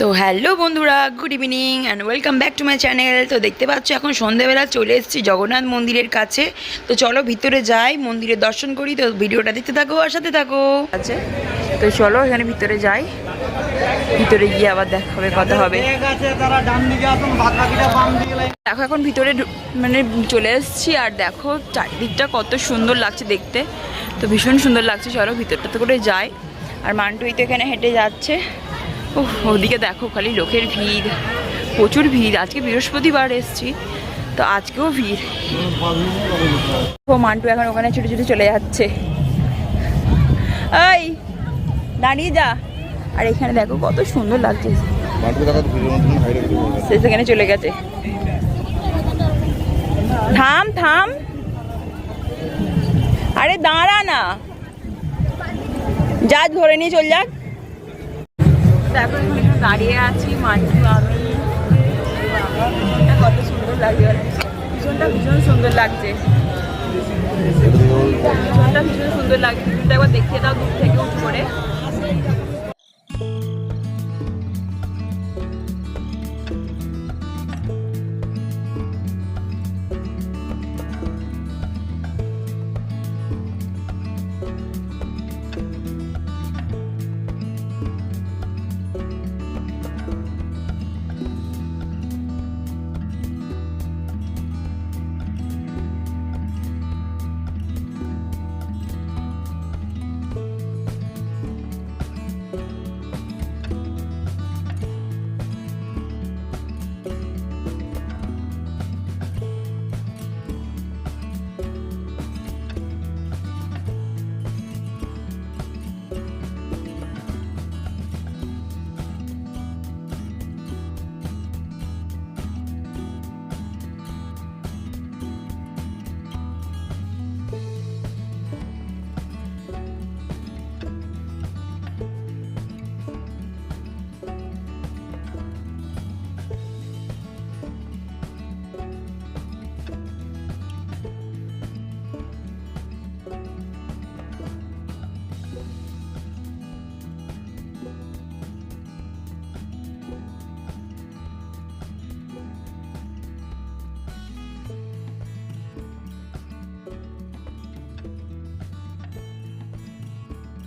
তো হ্যালো বন্ধুরা good evening and welcome back to my channel তো দেখতে পাচ্ছ এখন সন্ধ্যেবেলা চলে এসেছি জগন্নাথ মন্দিরের কাছে। তো চলো ভিতরে যাই মন্দিরের দর্শন করি তো ভিডিওটা দেখতে থাকো আর সাথে থাকো। আছে। তো চলো এখানে ভিতরে যাই। ভিতরে গিয়ে আবার দেখা হবে কথা হবে। ঠিক তারা ডান দিকে আসুন বাদ বাকিটা বাম দিকে লাইন দেখো এখন ভিতরে মানে চলে এসেছি আর দেখো চারিদিকটা কত সুন্দর লাগছে দেখতে। তো ভীষণ সুন্দর লাগছে চলো ভিতরটাতে করে যাই। আর মান্টুই তো এখানে হেঁটে যাচ্ছে। ওদিকে দেখো খালি লোকের ভিড়, প্রচুর ভিড়। আজকে বৃহস্পতিবার এসছি, তো আজকেও ভিড়। ও, মান্টু এখন ওখানে ছুটে ছুটে চলে যাচ্ছে। এই দাঁড়িয়ে যা। আর এখানে দেখো কত সুন্দর লাগছে। সে সেখানে চলে গেছে। থাম থাম। আরে দাঁড়া না। যা ধরে নিয়ে চল যাক। দেখো এখন এখানে দাঁড়িয়ে আছি মান্টু আমি। কত সুন্দর লাগছে ভীষণটা ভীষণ সুন্দর লাগছে। ভীষণটা ভীষণ সুন্দর লাগছে। একবার দেখিয়ে দাও দূর থেকে উঠে করে।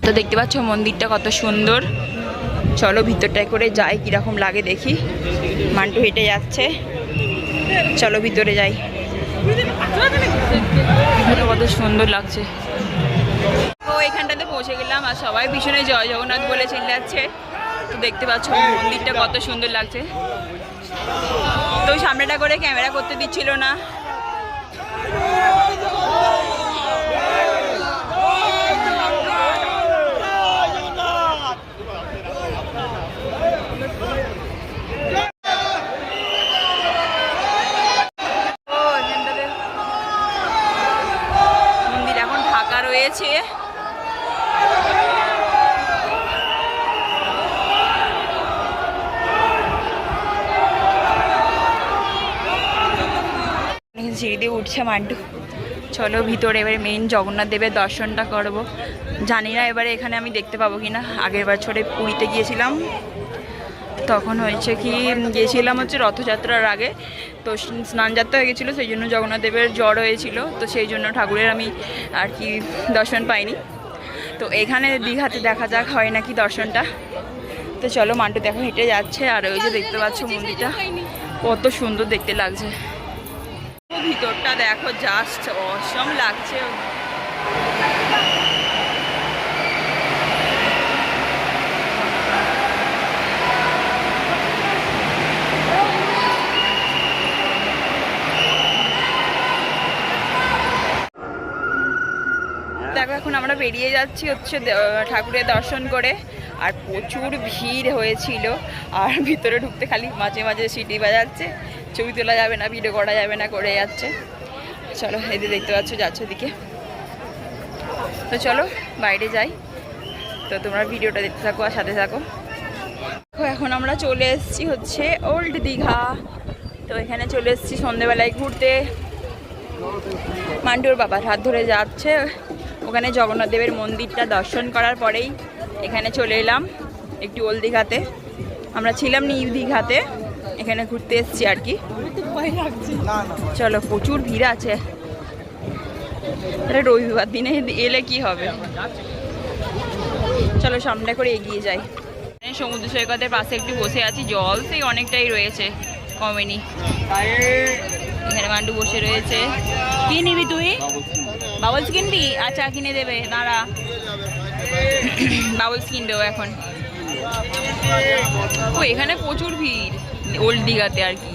তো দেখতে পাচ্ছ মন্দিরটা কত সুন্দর। চলো ভিতরটায় করে যাই, কীরকম লাগে দেখি। মান্টু হেঁটে যাচ্ছে। চলো ভিতরে যাই। কত সুন্দর লাগছে। তো এখানটাতে পৌঁছে গেলাম আর সবাই পিছনে জয় জগন্নাথ বলে চিল্লাচ্ছে। তো দেখতে পাচ্ছ মন্দিরটা কত সুন্দর লাগছে। তো সামনেটা করে ক্যামেরা করতে দিচ্ছিল না ও এখানটাতে মন্দির এখন ঢাকা রয়েছে এখানে সিঁড়ি দিয়ে উঠছে মান্টু চলো ভিতরে এবারে মেইন জগন্নাথ দেবের দর্শনটা করব। জানি না এবারে এখানে আমি দেখতে পাবো কি না আগের বছরে পুরীতে গিয়েছিলাম। তখন হয়েছে কি, গিয়েছিলাম হচ্ছে রথযাত্রার আগে। তো স্নান যাত্রা হয়ে গেছিল, সেই জন্য জগন্নাথ দেবের জ্বর হয়েছিল। তো সেই জন্য ঠাকুরের আমি আর কি দর্শন পাইনি। তো এখানে দীঘাতে দেখা যাক হয় নাকি দর্শনটা। তো চলো মান্টু দেখো, হেঁটে যাচ্ছে। আর ওই যে দেখতে পাচ্ছ মন্দিরটা। কত সুন্দর দেখতে লাগছে। ভিতরটা দেখো জাস্ট অসম লাগছে। দেখো, এখন আমরা বেরিয়ে যাচ্ছি হচ্ছে ঠাকুরের দর্শন করে। আর প্রচুর ভিড় হয়েছিল, আর ভিতরে ঢুকতে খালি মাঝে মাঝে সিটি বাজাচ্ছে। ছবি তোলা যাবে না ভিডিও করা যাবে না, করে যাচ্ছে। চলো এদের দেখতে পাচ্ছ, যাচ্ছ ওদিকে। তো চলো, বাইরে যাই। তো তোমরা ভিডিওটা দেখতে থাকো আর সাথে থাকো। এখন আমরা চলে এসেছি হচ্ছে ওল্ড দীঘা তো এখানে চলে এসেছি সন্ধেবেলায় ঘুরতে। মান্টুর বাবার হাত ধরে যাচ্ছে। ওখানে জগন্নাথ দেবের মন্দিরটা দর্শন করার পরেই এখানে চলে এলাম একটু ওল্ড দীঘাতে আমরা ছিলাম নিউ দীঘাতে এখানে ঘুরতে এসছি আর কি। চলো, প্রচুর ভিড় আছে। রবিবার দিনে এলে কি হবে? চলো, সামনে করে এগিয়ে যাই। সমুদ্র সৈকতের পাশে একটু বসে আছি। জল সেই অনেকটাই রয়েছে, কমেনি। এখানে মান্টু বসে রয়েছে। কি নিবি তুই? বাবলস কিনবি? আচ্ছা কিনে দেবে। দাঁড়া। বাবলস কিনবেও এখন। ও, এখানে প্রচুর ভিড় ওল্ড দীঘাতে আর কি।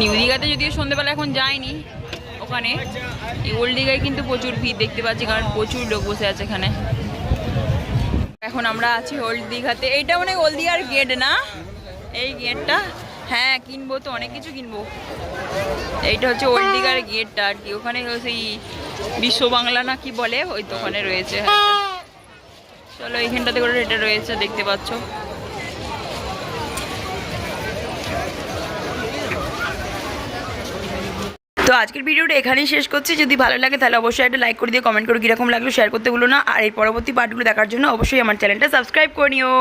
নিউ দীঘাতে যদিও সন্ধ্যেবেলা এখন যায়নি ওখানে, এই ওল্ড দীঘায় কিন্তু প্রচুর ভিড় দেখতে পাচ্ছি, কারণ প্রচুর লোক বসে আছে এখানে। এখন আমরা আছি ওল্ড দীঘাতে। এইটা মানে ওল্ড দীঘার গেট না? এই গেটটা হ্যাঁ কিনবো তো, অনেক কিছু কিনবো। এইটা হচ্ছে ওল্ড দীঘার গেটটা আর কি। ওখানে সেই বিশ্ব বাংলা না কি বলে, ওই ওখানে রয়েছে। হ্যাঁ চলো, এইখানটাতে করে এটা রয়েছে, দেখতে পাচ্ছ। তো আজকের ভিডিওটা এখানেই শেষ করছি। যদি ভালো লাগে, তাহলে অবশ্যই একটা লাইক করে দিয়ে কমেন্ট করো কীরকম লাগল শেয়ার করতে বলো না। আর এই পরবর্তী পার্টগুলো দেখার জন্য অবশ্যই আমার চ্যানেলটা সাবস্ক্রাইব করে নিও।